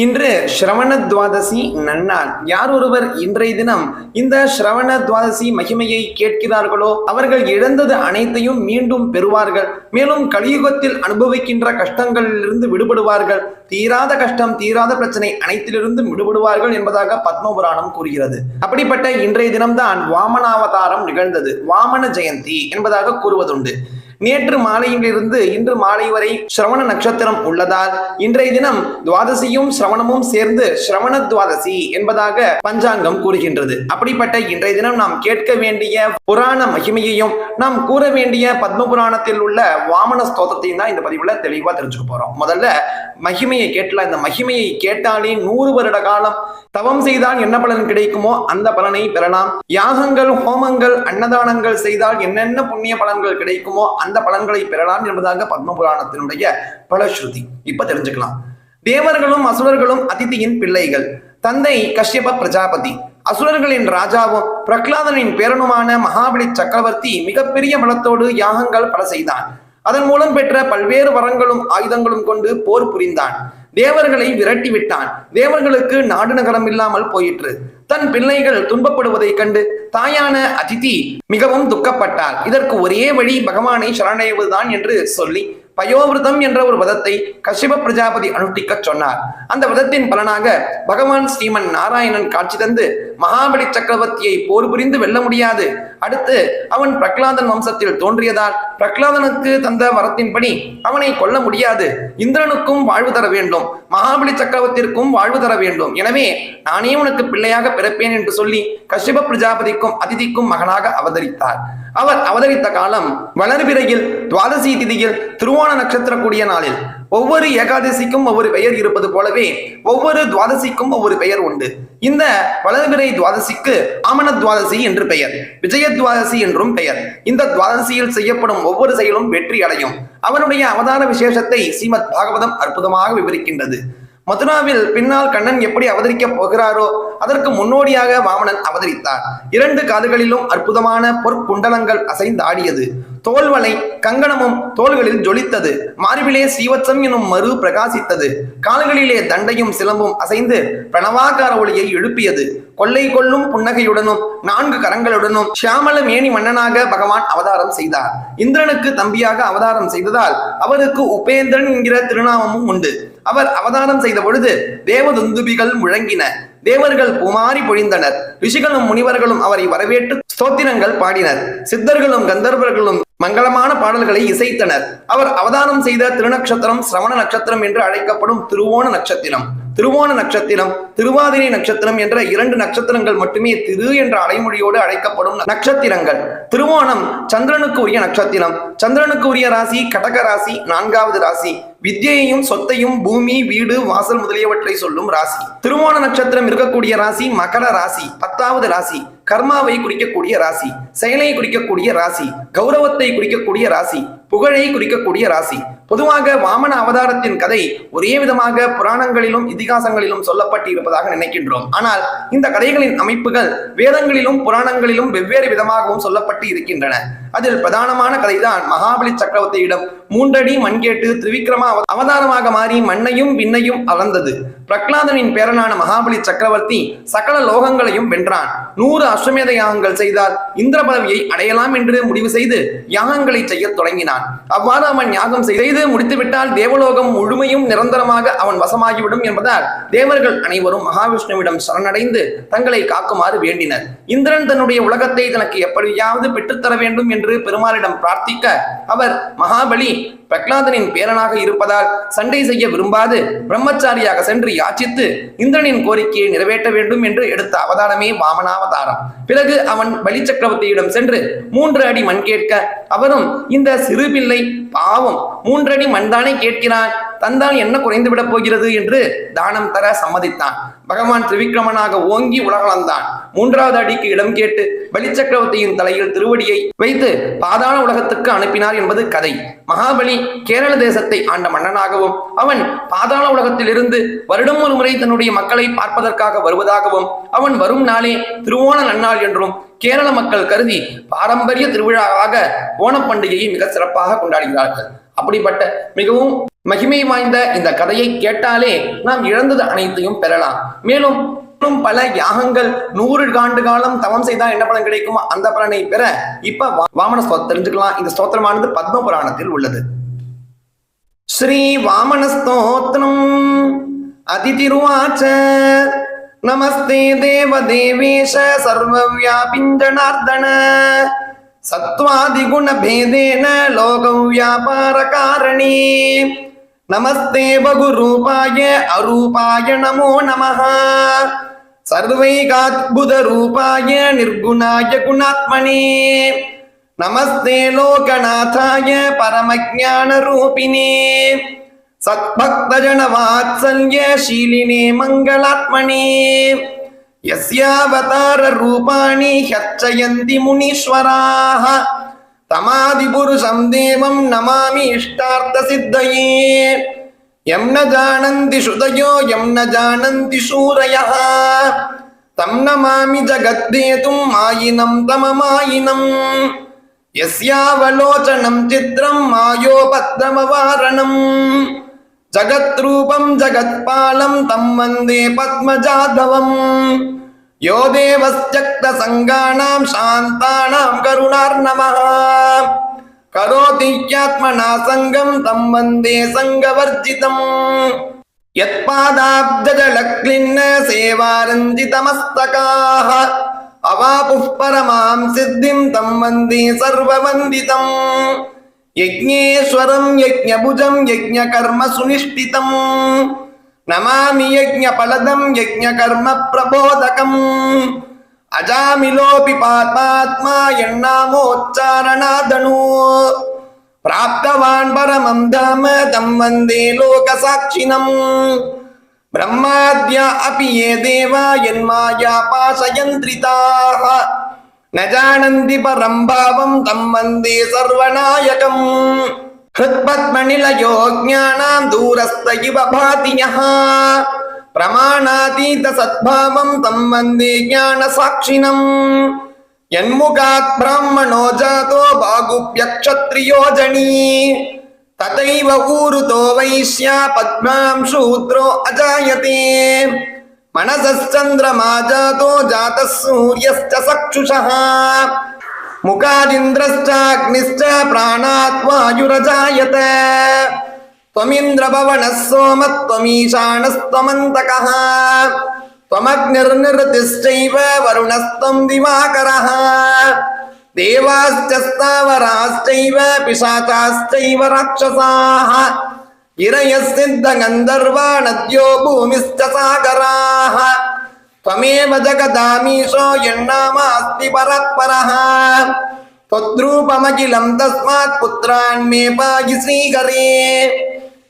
இன்று ஸ்ரவண துவாதசி நன்னாள். யார் ஒருவர் இன்றைய தினம் இந்த ஸ்ரவண துவாதசி மகிமையை கேட்கிறார்களோ அவர்கள் இழந்தது அனைத்தையும் மீண்டும் பெறுவார்கள். மேலும் கலியுகத்தில் அனுபவிக்கின்ற கஷ்டங்களிலிருந்து விடுபடுவார்கள். தீராத கஷ்டம் தீராத பிரச்சனை அனைத்திலிருந்தும் விடுபடுவார்கள் என்பதாக பத்மபுராணம் கூறுகிறது. அப்படிப்பட்ட இன்றைய தினம்தான் வாமனாவதாரம் நிகழ்ந்தது. வாமன ஜெயந்தி என்பதாக கூறுவதுண்டு. நேற்று மாலையிலிருந்து இன்று மாலை வரை சிரவண நட்சத்திரம் உள்ளதால் இன்றைய தினம் துவாதசியும் சிரவணமும் சேர்ந்து சிரவண துவாதசி என்பதாக பஞ்சாங்கம் கூறுகின்றது. அப்படிப்பட்ட இன்றைய தினம் நாம் கேட்க வேண்டிய புராண மகிமையையும் நாம் கூற வேண்டிய பத்ம புராணத்தில் உள்ள வாமன ஸ்தோத்திரத்தையும் தான் இந்த பதிவுல தெளிவா தெரிஞ்சுக்க போறோம். முதல்ல மகிமையை கேட்டலாம். இந்த மகிமையை கேட்டாலே நூறு வருட காலம் தவம் செய்தால் என்ன பலன் கிடைக்குமோ அந்த பலனை பெறலாம். யாகங்கள் ஹோமங்கள் அன்னதானங்கள் செய்தால் என்னென்ன புண்ணிய பலன்கள் கிடைக்குமோ அந்த அந்த பலன்களை பெறலாம் என்பதாக பத்ம புராணத்தினுடைய பலஸ்ருதி இப்ப தெரிஞ்சுக்கலாம். தேவர்களும் அசுரர்களும் அதித்தியின் பிள்ளைகள். தந்தை கஷ்யப பிரஜாபதி. அசுரர்களின் ராஜாவும் பிரகலாதனின் பேரனுமான மகாபலி சக்கரவர்த்தி மிகப்பெரிய பலத்தோடு யாகங்கள் பல செய்தான். அதன் மூலம் பெற்ற பல்வேறு வரங்களும் ஆயுதங்களும் கொண்டு போர் புரிந்தான். தேவர்களை விரட்டி விட்டான் தேவர்களுக்கு நாடு நகரம் இல்லாமல் போயிற்று. தன் பிள்ளைகள் துன்பப்படுவதைக் கண்டு தாயான அதிதி மிகவும் துக்கப்பட்டார். இதற்கு ஒரே வழி பகவானை சரணடைவதுதான் என்று சொல்லி பயோவிரதம் என்ற ஒரு வதத்தை கசிப பிரஜாபதி அனுஷ்டிக்க சொன்னார். அந்த விதத்தின் பலனாக பகவான் ஸ்ரீமன் நாராயணன் காட்சி தந்து மகாபலி சக்கரவர்த்தியை போர் புரிந்து வெல்ல முடியாது. அடுத்து அவன் பிரகலாதன் வம்சத்தில் தோன்றியதால் பிரகலாதனுக்கு தந்த வரத்தின்படி அவனை கொல்ல முடியாது. இந்திரனுக்கும் வாழ்வு தர வேண்டும். மகாபலி சக்கரவர்த்திற்கும் வாழ்வு தர வேண்டும். எனவே நானே உனக்கு பிள்ளையாக பிறப்பேன் என்று சொல்லி கசிப பிரஜாபதிக்கும் அதிதிக்கும் மகனாக அவதரித்தார். அவர் அவதரித்த காலம் வளர்பிறையில் துவாதசி திதியில் திருவோண நட்சத்திர கூடிய நாளில். ஒவ்வொரு ஏகாதசிக்கும் ஒவ்வொரு பெயர் இருப்பது போலவே ஒவ்வொரு துவாதசிக்கும் ஒவ்வொரு பெயர் உண்டு. இந்த வளர்பிறை துவாதசிக்கு ஆமன துவாதசி என்று பெயர் விஜய துவாதசி என்றும் பெயர். இந்த துவாதசியில் செய்யப்படும் ஒவ்வொரு செயலும் வெற்றி அடையும். அவனுடைய அவதார விசேஷத்தை ஸ்ரீமத் பாகவதம் அற்புதமாக விவரிக்கின்றது. மதுராவில் பின்னால் கண்ணன் எப்படி அவதரிக்கப் போகிறாரோ அதற்கு முன்னோடியாக வாமனன் அவதரித்தார். இரண்டு காதுகளிலும் அற்புதமான பொற்குண்டலங்கள் அசைந்தாடியது. தோல்வலை கங்கணமும் தோள்களில் ஜொலித்தது. மார்பிலே சீவச்சம் எனும் மறு பிரகாசித்தது. கால்களிலே தண்டையும் சிலம்பும் அசைந்து பிரணவாகார ஒளியை எழுப்பியது. கொள்ளை கொள்ளும் புன்னகையுடனும் நான்கு கரங்களுடனும் ஷியாமல மேனி மன்னனாக பகவான் அவதாரம் செய்தார். இந்திரனுக்கு தம்பியாக அவதாரம் செய்ததால் அவருக்கு உபேந்திரன் என்கிற திருநாமமும் உண்டு. அவர் அவதாரம் செய்த பொழுது தேவதுந்துபிகள் முழங்கின. தேவர்கள் புமாரி பொழிந்தனர். ரிஷிகளும் முனிவர்களும் அவரை வரவேற்று ஸ்தோத்திரங்கள் பாடினர். சித்தர்களும் கந்தர்வர்களும் மங்களமான பாடல்களை இசைத்தனர். அவர் அவதானம் செய்த திருநக்ஷத்திரம் சிரவண நட்சத்திரம் என்று அழைக்கப்படும் திருவோண நட்சத்திரம். திருவோண நட்சத்திரம் திருவாதிரை நட்சத்திரம் என்ற இரண்டு நட்சத்திரங்கள் மட்டுமே திரு என்ற அடைமொழியோடு அழைக்கப்படும் நட்சத்திரங்கள். திருவோணம் சந்திரனுக்கு உரிய நட்சத்திரம். சந்திரனுக்கு உரிய ராசி கடக ராசி நான்காவது ராசி. வித்தியையும் சொத்தையும் பூமி வீடு வாசல் முதலியவற்றை சொல்லும் ராசி. திருவோண நட்சத்திரம் இருக்கக்கூடிய ராசி மகர ராசி பத்தாவது ராசி. கர்மாவை குறிக்கக்கூடிய ராசி செயலை குறிக்கக்கூடிய ராசி கௌரவத்தை குறிக்கக்கூடிய ராசி புகழை குறிக்கக்கூடிய ராசி. பொதுவாக வாமன அவதாரத்தின் கதை ஒரே விதமாக புராணங்களிலும் இதிகாசங்களிலும் சொல்லப்பட்டு இருப்பதாக நினைக்கின்றோம். ஆனால் இந்த கதைகளின் அமைப்புகள் வேதங்களிலும் புராணங்களிலும் வெவ்வேறு விதமாகவும் சொல்லப்பட்டு இருக்கின்றன. அதில் பிரதானமான கதைதான். மகாபலி சக்கரவர்த்தியிடம் மூன்றடி மண் கேட்டு திரிவிக்ரமா அவதாரமாக மாறி மண்ணையும் விண்ணையும் அளந்தது. பிரகலாதனின் பேரனான மகாபலி சக்கரவர்த்தி சகல லோகங்களையும் வென்றான். நூறு அஸ்வமேத யாகங்கள் செய்தால் இந்திர பதவியை அடையலாம் என்று முடிவு செய்து யாகங்களை செய்ய தொடங்கினான். அவ்வாறு அவன் யாகம் செய்து முடித்துவிட்டால் தேவலோகம் முழுமையும் நிரந்தரமாக அவன் வசமாகிவிடும் என்பதால் தேவர்கள் அனைவரும் மகாவிஷ்ணுவிடம் சரணடைந்து தங்களை காக்குமாறு வேண்டினர். இந்திரன் தன்னுடைய உலகத்தை தனக்கு எப்படியாவது பெற்றுத்தர வேண்டும் என்று பெருமாளிடம் பிரார்த்திக்க அவர் மகாபலி பிரகலாதனின் பேரனாக இருப்பதால் சண்டை செய்ய விரும்பாது. பிரம்மச்சாரியாக சென்று யாச்சித்து இந்திரனின் கோரிக்கையை நிறைவேற்ற வேண்டும் என்று எடுத்த அவதாரமே வாமனாவதாரம். பிறகு அவன் பலி சக்கரவர்த்தியிடம் சென்று மூன்று அடி மண் கேட்க அவரும் இந்த சிறு பிள்ளை பாவம் மூன்றடி மண்தானே கேட்கிறான் தந்தால் என்ன குறைந்து விடப் போகிறது? என்று தானம் தர சம்மதித்தான். பகவான் திரிவிக்ரமனாக ஓங்கி உலகளந்தான். மூன்றாவது அடிக்கு இடம் கேட்டு பலிச்சக்கரவர்த்தியின் தலையில் திருவடியை வைத்து பாதாள உலகத்துக்கு அனுப்பினார் என்பது கதை. மகாபலி கேரள தேசத்தை ஆண்ட மன்னனாகவும் அவன் பாதாள உலகத்திலிருந்து வருடம் ஒரு முறை தன்னுடைய மக்களை பார்ப்பதற்காக வருவதாகவும் அவன் வரும் நாளே திருவோண நன்னாள் என்றும் கேரள மக்கள் கருதி பாரம்பரிய திருவிழாவாக ஓணப் பண்டிகையை மிக சிறப்பாக கொண்டாடுகிறார்கள். அப்படிப்பட்ட மிகவும் மகிமை வாய்ந்த இந்த கதையை கேட்டாலே நாம் இழந்தது அனைத்தையும் பெறலாம். மேலும் இன்னும் பல யாகங்கள் நூறு ஆண்டு காலம் தவம் செய்தா என்ன பலன் கிடைக்குமோ அந்த பலனை பெற இப்ப வாமன ஸ்தோத்திரம் தெரிஞ்சுக்கலாம். இந்த ஸ்தோத்திரமானது பத்ம புராணத்தில் உள்ளது. ஸ்ரீ வாமன ஸ்தோத்திரம். அதிதிருவாச்ச. நமஸ்தே தேவ தேவேஷ சர்வவியாபிஞ்சனார்தன சத்வாதிகுண பேதேன லோகம் வியாபார காரணி. நமஸ்தே பகுரூபாய அரூபாய நமோ நமஹா. சர்வைகாத்புத ரூபாய நிர்குணாய குணாத்மனே. நமஸ்தே லோகநாதாய பரமஜான ரூபிணே சத்பக்தஜன வாத்சல்ய ஷீலினே மங்களாத்மனே யஸ்யாவதார ரூபாணி ஹர்ச்சயந்தி முனீஸ்வராः தமாதிபுருஷம் தேவம் நமாமி இஷ்டார்த்த சித்தயே யம் ந ஜானந்தி சுதயோ யம் ந ஜானந்தி சூரயः தம் நமாமி ஜகத்தேதும் மாயினம் தமமாயினம் यस्यावलोचनं चित्रं मायोपद्रमवारणम् जगद्रूपं जगत्पालं तं वन्दे पद्मजाधवम् यो देवस्त्यक्तसङ्गाणां शान्तानां करुणार्नमः கரோதியாத்மனா சங்கம் தம் வந்தே சங்கவர்ஜிதம் யத்பாதாப்தஜலக்லின்ன சேவாரஞ்சிதமஸ்தகாः அவாபுः பரமாம் சித்திம் தம் வந்தே சர்வவந்திதம் யஜ்ஞேஸ்வரம் யஜ்ஞபுஜம் யஜ்ஞகர்ம பிரபோதகம் அஜாமிலோபி பாத்மாத்மா எண்ணாமோச்சாரணாதனு பிராப்தவான் பரமம் தாம தம் வந்தே லோக சாட்சினம் பிரம்மாத்யா அபி ஏ தேவா என் மாயா பாசயந்திரிதாக நஜானந்தி பரம்பாவம் தம் வந்தே சர்வநாயகம் ஹிருத்பத்மநிலயோ ஜானாம் தூரஸ்த இவ பாதியா பிரமாணாதீத சத்பாவம் தம் வந்தே ஞான சாட்சினம் என்முகாத் பிரம்மணோ ஜாதோ பாகுப்யக்ஷத்ரியோ ஜனி. ததைவ ஊருதோ வைஸ்யா பத்மாம் சூத்ரோ அஜாயதே. மனசச்சந்திரமா ஜாதோ ஜாத சூரியஸ்ச சக்ஷுஷः முகாதிந்திரஸ்சாக்னிஸ்ச பிராணாத்வாயுரஜாயத त्वमिन्द्रभवनः सोमः त्वमीशानस्त्वमन्तकः त्वमग्निर्निरतिश्चैव वरुणस्त्वं दिवाकरः देवाश्च स्थावराश्चैव पिशाचाश्चैव राक्षसाः गिरयः सिद्धगन्धर्वा नद्यो भूमिश्च सागराः त्वमेव जगदामीशो यन्नामास्ति परत्परः त्वद्रूपमखिलं तस्मात् पुत्रान् मे पाहि श्रीहरे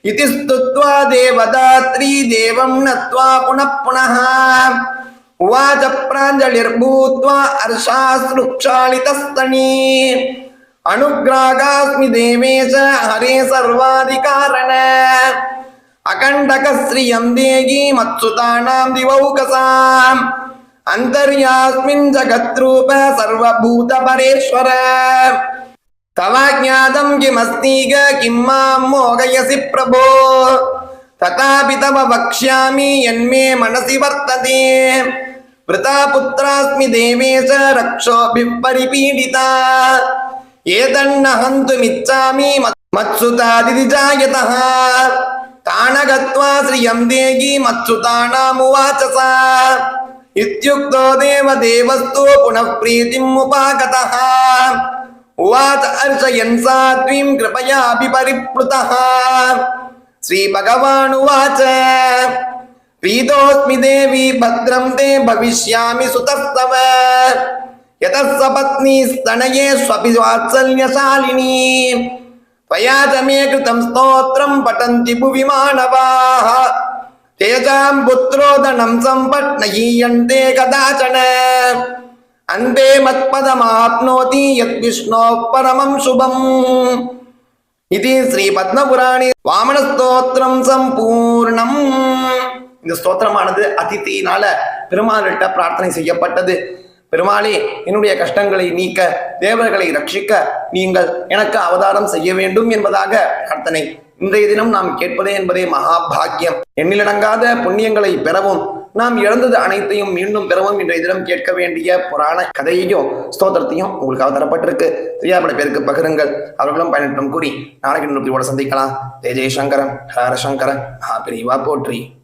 इति स्तुत्वा देवदात्री देवं नत्वा पुनः पुनः उवाच प्राञ्जलिर्भूत्वा हर्षाश्रुक्षालितस्तनी अनुग्रागास्मि देवेश हरे सर्वाधिकारण अकण्डकश्रियं देगी मत्सुतानां दिवौकसाम् अन्तर्यास्मिन् जगद्रूप सर्वभूतपरेश्वर तव ज्ञातं किमस्तीग किं मां मोहयसि प्रभो तथापि तव वक्ष्यामि यन्मे मनसि वर्तते वृता पुत्रास्मि देवेश रक्षोभिः परिपीडिता एतन्न हन्तुमिच्छामि मत्सुतादिति जायतः तानगत्वा श्रियं देगी मत्सुतानामुवाच सा इत्युक्तो देवदेवस्तु पुनः प्रीतिम् उपागतः उवाच अर्चयन् साध्वीं कृपयापि परिप्लुतः श्रीभगवानुवाच प्रीतोऽस्मि देवी भद्रं ते भविष्यामि सुतस्तव यतः सपत्नी स्तनयेष्वपि वात्सल्यशालिनी त्वया च मे कृतं स्तोत्रं पठन्ति भुवि मानवाः तेषां पुत्रोदनं सम्पत् न அன்பே மத்பதமாப்னோதி யத் விஷ்ணோ பரமம் சுபம். இது ஸ்ரீ பத்மபுராணி வாமன ஸ்தோத்திரம் சம்பூர்ணம். இந்த ஸ்தோத்திரமானது அதித்தியினால பெருமாளிட்ட பிரார்த்தனை செய்யப்பட்டது. பெருமாளே என்னுடைய கஷ்டங்களை நீக்க தேவர்களை ரட்சிக்க நீங்கள் எனக்கு அவதாரம் செய்ய வேண்டும் என்பதாக பிரார்த்தனை. இன்றைய தினம் நாம் கேட்பதே என்பதே மகாபாகியம் எண்ணிலடங்காத புண்ணியங்களை பெறவும் நாம் இழந்தது அனைத்தையும் மீண்டும் பெறவும் இன்றைய தினம் கேட்க வேண்டிய புராண கதையையும் ஸ்தோத்திரத்தையும் உங்களுக்காக தரப்பட்டிருக்கு. தெரியாத பேருக்கு பகிருங்கள். அவர்களும் பயனற்றும் கூறி நாளைக்கு நூற்றியோட சந்திக்கலாம். ஜெய ஜெயசங்கரன் ஹரஹர சங்கரன் மகாபிரிவா போற்றி.